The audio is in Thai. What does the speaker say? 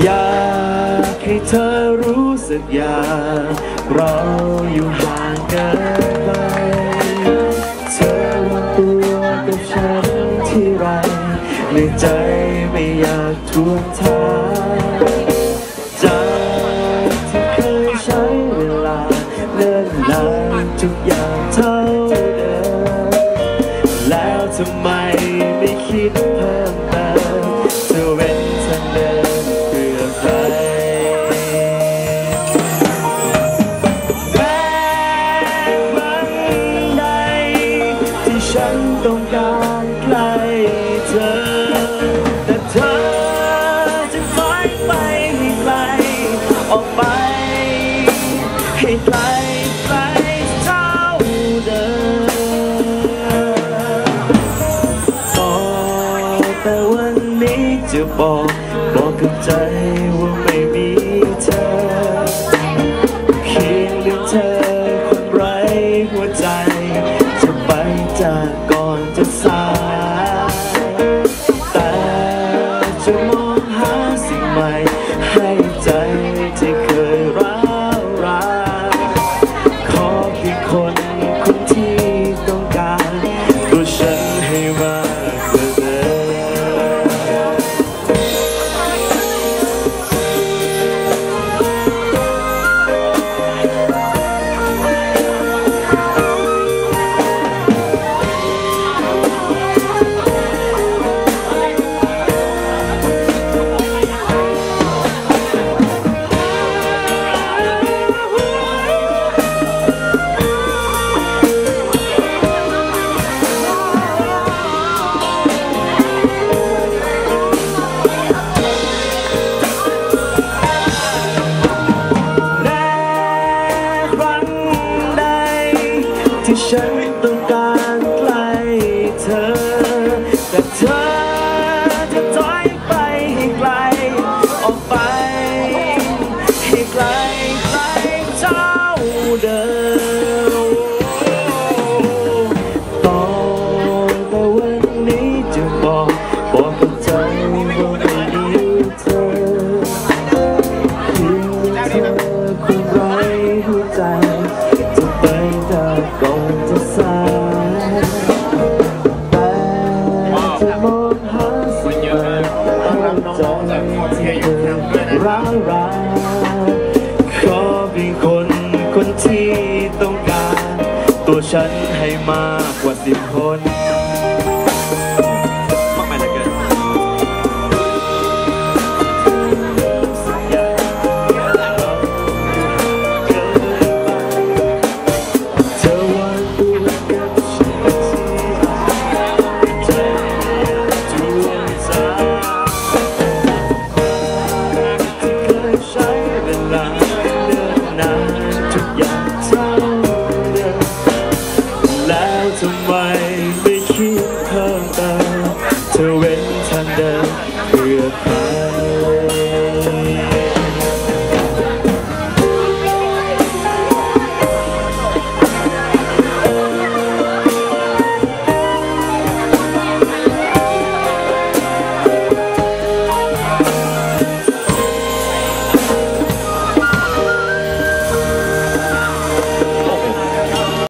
อยากให้เธอรู้สึกอยากเราอยู่ห่างกันไป เธอว่าตัวกับฉันที่ไร ในใจไม่อยากทวงทางจากที่เคยใช้เวลาเลื่อนนานทุกอย่างเท่าเดิม แล้วทำไมไม่คิดเพิ่มเติม ให้ไกไปเท่าเดิมแต่วันนี้จะบอกบอกกับใจว่าไม่มี sánh hay ma. Yeah.